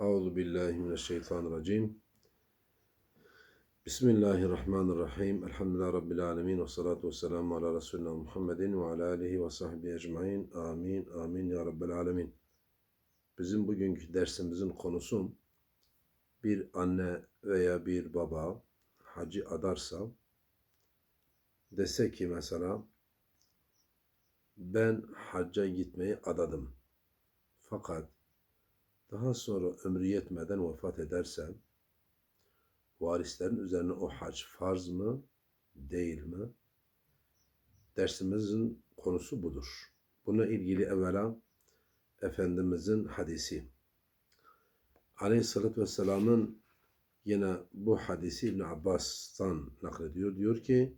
Euzu billahi mineşşeytanirracim. Bismillahirrahmanirrahim. Elhamdülillahi rabbil alamin ve salatu vesselamu ala resulina Muhammedin ve ala alihi ve sahbihi ecmaîn. Amin. Amin ya rabbel alamin. Bizim bugünkü dersimizin konusu bir anne veya bir baba hacı adarsa dese ki mesela ben hacca gitmeyi adadım. Fakat daha sonra ömrü yetmeden vefat ederse varislerin üzerine o hac farz mı değil mi? Dersimizin konusu budur. Buna ilgili evvela Efendimizin hadisi. Aleyhisselatü Vesselam'ın yine bu hadisi İbn Abbas'tan naklediyor. Diyor ki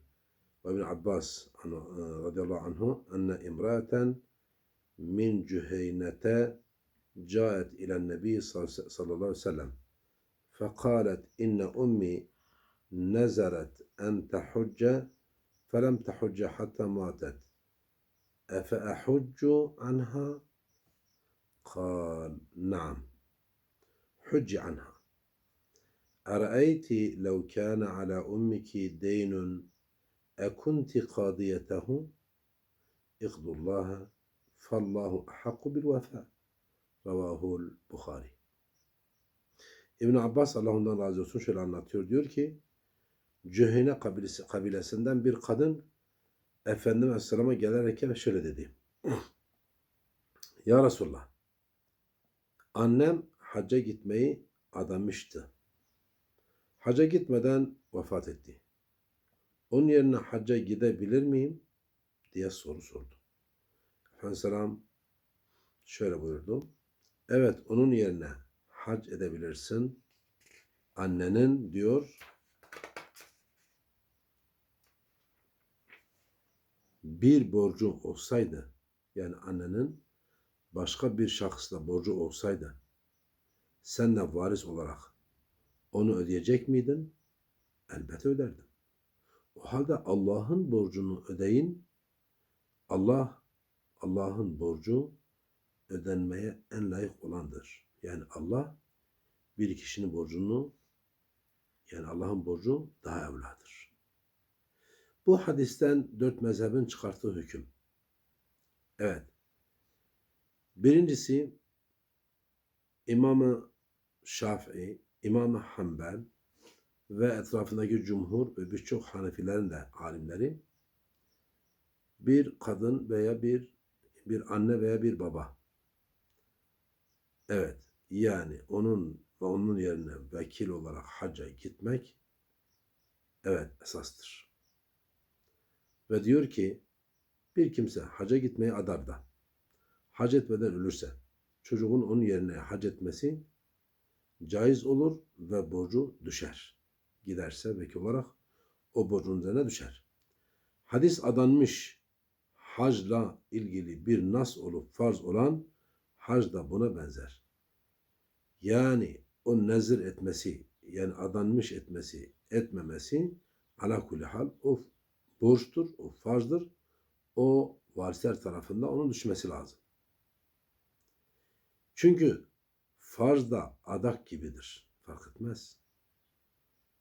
İbn Abbas radıyallahu anhu enne imraten min cüheynete جاءت إلى النبي صلى الله عليه وسلم فقالت إن أمي نزرت أن تحج فلم تحج حتى ماتت. أفأحج عنها؟ قال نعم حج عنها. أرأيت لو كان على أمك دين أكنت قاضيته؟ اقضوا الله فالله أحق بالوفاء. Ravahul Bukhari. İbn Abbas Allah ondan razı olsun şöyle anlatıyor. Diyor ki Cüheyne kabilesi, kabilesinden bir kadın Efendimiz Aleyhisselam'a gelerek şöyle dedi. ya Resulullah annem hacca gitmeyi adamıştı. Hacca gitmeden vefat etti. Onun yerine hacca gidebilir miyim? diye soru sordu. Efendimiz Aleyhisselam şöyle buyurdu. Evet onun yerine hac edebilirsin. Annenin diyor bir borcu olsaydı yani annenin başka bir şahısla borcu olsaydı sen de varis olarak onu ödeyecek miydin? Elbette öderdin. O halde Allah'ın borcunu ödeyin. Allah Allah'ın borcu ödenmeye en layık olandır. Yani Allah bir kişinin borcunu yani Allah'ın borcu daha evladır. Bu hadisten dört mezhebin çıkarttığı hüküm. Evet. Birincisi İmam-ı Şafii, İmam-ı Hanbel ve etrafındaki cumhur ve birçok Hanefilerin de alimleri bir kadın veya bir bir anne veya bir baba Evet, yani onun ve onun yerine vekil olarak hacca gitmek evet esastır. Ve diyor ki bir kimse hacca gitmeyi adar da hac etmeden ölürse çocuğun onun yerine hac etmesi caiz olur ve borcu düşer. Giderse vekil olarak o borcun üzerine düşer. Hadis adanmış hacla ilgili bir nas olup farz olan hac da buna benzer. Yani o nezir etmesi, yani adanmış etmesi, etmemesi ala kulli hal o borçtur, o farzdır. O varisler tarafında onun düşmesi lazım. Çünkü farz da adak gibidir. Fark etmez.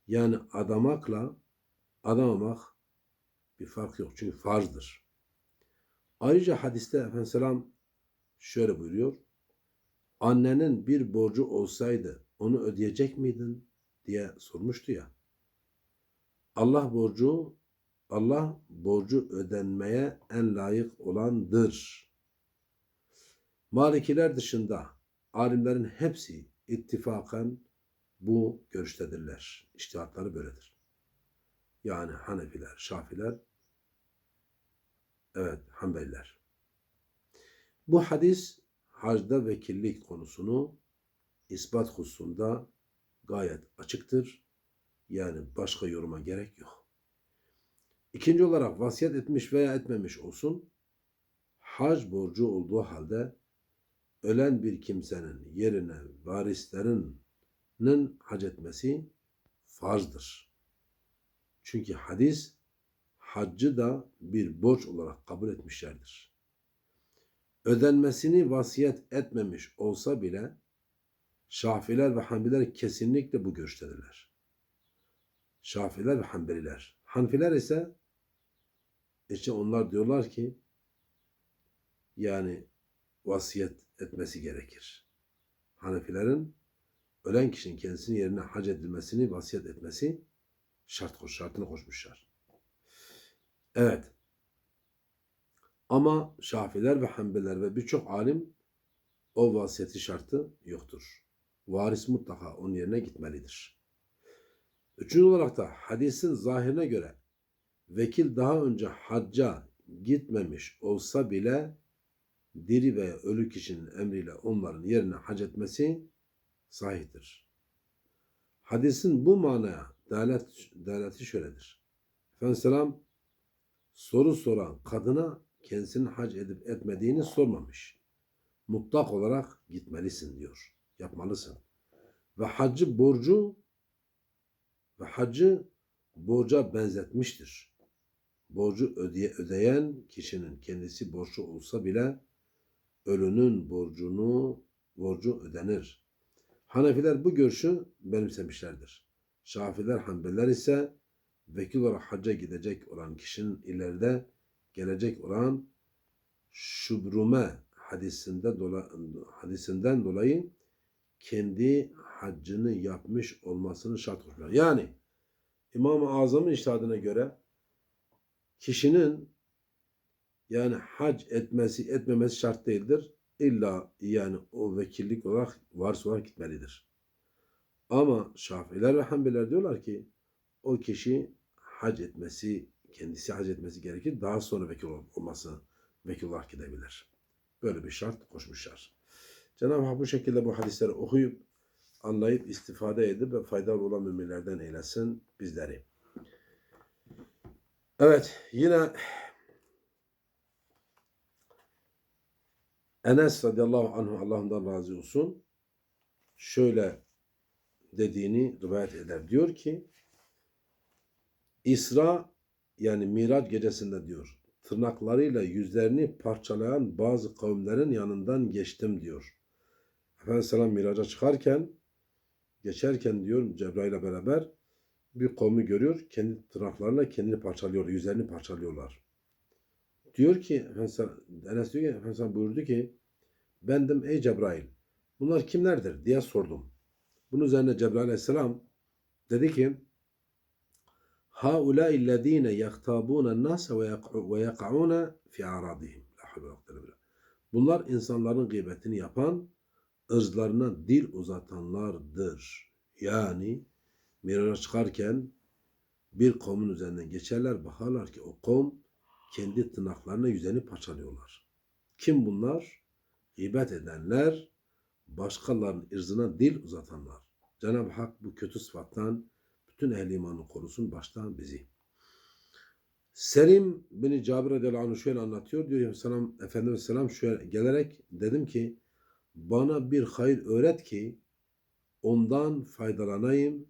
Yani adamakla adamamak bir fark yok. Çünkü farzdır. Ayrıca hadiste Efendimiz Selam şöyle buyuruyor. Annenin bir borcu olsaydı onu ödeyecek miydin diye sormuştu ya. Allah borcu Allah borcu ödenmeye en layık olandır. Malikiler dışında alimlerin hepsi ittifakan bu görüştedirler. İştihatları böyledir. Yani Hanefiler, Şafiler, evet Hanbeliler. Bu hadis hacda vekillik konusunu ispat hususunda gayet açıktır. Yani başka yoruma gerek yok. İkinci olarak vasiyet etmiş veya etmemiş olsun, hac borcu olduğu halde ölen bir kimsenin yerine varislerinin hac etmesi farzdır. Çünkü hadis haccı da bir borç olarak kabul etmişlerdir ödenmesini vasiyet etmemiş olsa bile Şafiler ve Hanbiler kesinlikle bu görüştedirler. Şafiler ve Hanbeliler. Hanfiler ise işte onlar diyorlar ki yani vasiyet etmesi gerekir. Hanefilerin ölen kişinin kendisinin yerine hac edilmesini vasiyet etmesi şart koş, şartını koşmuşlar. Evet. Ama Şafiler ve Hanbeliler ve birçok alim o vasiyeti şartı yoktur. Varis mutlaka onun yerine gitmelidir. Üçüncü olarak da hadisin zahirine göre vekil daha önce hacca gitmemiş olsa bile diri veya ölü kişinin emriyle onların yerine hac etmesi sahihtir. Hadisin bu manaya dalet, daleti şöyledir. Efendimiz Selam soru soran kadına kendisinin hac edip etmediğini sormamış. Mutlak olarak gitmelisin diyor. Yapmalısın. Ve hacı borcu ve hacı borca benzetmiştir. Borcu ödeye, ödeyen kişinin kendisi borçlu olsa bile ölünün borcunu borcu ödenir. Hanefiler bu görüşü benimsemişlerdir. Şafiler, Hanbeliler ise vekil olarak hacca gidecek olan kişinin ileride gelecek olan şubrume hadisinde dola, hadisinden dolayı kendi haccını yapmış olmasını şart koşuyor. Yani İmam-ı Azam'ın iştihadına göre kişinin yani hac etmesi etmemesi şart değildir. İlla yani o vekillik olarak varsa olarak gitmelidir. Ama Şafiler ve Hanbeliler diyorlar ki o kişi hac etmesi, kendisi hac etmesi gerekir. Daha sonra vekil olması, vekil olarak gidebilir. Böyle bir şart koşmuşlar. Cenab-ı Hak bu şekilde bu hadisleri okuyup, anlayıp, istifade edip ve faydalı olan müminlerden eylesin bizleri. Evet, yine Enes radıyallahu anh Allah'ından razı olsun şöyle dediğini rivayet eder. Diyor ki İsra yani Miraç gecesinde diyor tırnaklarıyla yüzlerini parçalayan bazı kavimlerin yanından geçtim diyor. Efendimiz Selam miraca çıkarken geçerken diyor Cebrail'le beraber bir kavmi görüyor. Kendi tırnaklarıyla kendini parçalıyor. Yüzlerini parçalıyorlar. Diyor ki Enes diyor ki Efendimiz buyurdu ki bendim ey Cebrail bunlar kimlerdir diye sordum. Bunun üzerine Cebrail aleyhisselam dedi ki هؤلاء الذين يغتابون الناس ويقعون في أعراضهم. Bunlar insanların gıybetini yapan, ırzlarına dil uzatanlardır. Yani mirara çıkarken bir kavmin üzerinden geçerler, bakarlar ki o kavm kendi tırnaklarına yüzeni parçalıyorlar. Kim bunlar? Gıybet edenler, başkalarının ırzına dil uzatanlar. Cenab-ı Hak bu kötü sıfattan bütün ehli imanı korusun baştan bizi. Selim beni Cabir radıyallahu şöyle anlatıyor. Diyor selam, Efendimiz selam şöyle gelerek dedim ki bana bir hayır öğret ki ondan faydalanayım.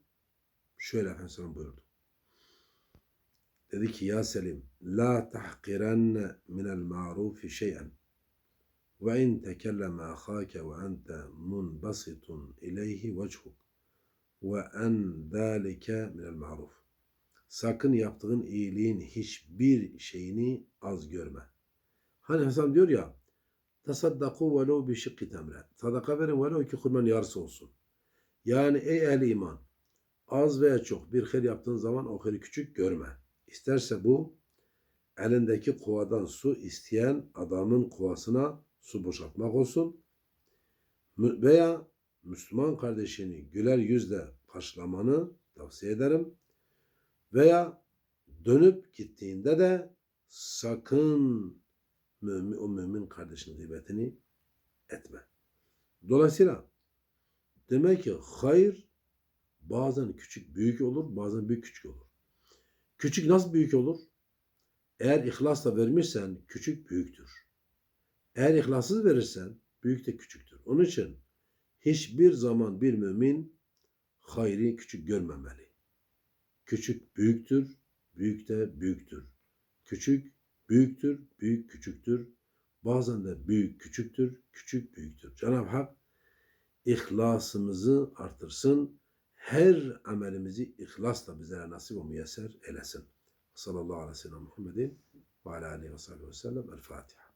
Şöyle Efendimiz selam buyurdu. Dedi ki ya Selim la tahqirenne minel ma'rufi şey'en ve in tekelleme ahake ve ente munbasitun ileyhi vechuk ve en zâlike minel maruf. Sakın yaptığın iyiliğin hiçbir şeyini az görme. Hani Hasan diyor ya tasaddaku velev bi şıkkı temre. Sadaka verin velev ki kurban yarısı olsun. Yani ey ehli iman az veya çok bir hayır yaptığın zaman o hayırı küçük görme. İsterse bu elindeki kovadan su isteyen adamın kovasına su boşaltmak olsun veya Müslüman kardeşini güler yüzle karşılamanı tavsiye ederim. Veya dönüp gittiğinde de sakın mümin, o mümin kardeşinin gıybetini etme. Dolayısıyla demek ki hayır bazen küçük büyük olur, bazen büyük küçük olur. Küçük nasıl büyük olur? Eğer ihlasla vermişsen küçük büyüktür. Eğer ihlassız verirsen büyük de küçüktür. Onun için hiçbir zaman bir mümin hayri küçük görmemeli. Küçük büyüktür, büyük de büyüktür. Küçük büyüktür, büyük küçüktür. Bazen de büyük küçüktür, küçük büyüktür. Cenab-ı Hak İhlasımızı artırsın. Her amelimizi ihlasla bizlere nasip ve müyesser eylesin. Sallallahu aleyhi ve sellem Muhammedin ve aleyhi ve sellem. El Fatiha.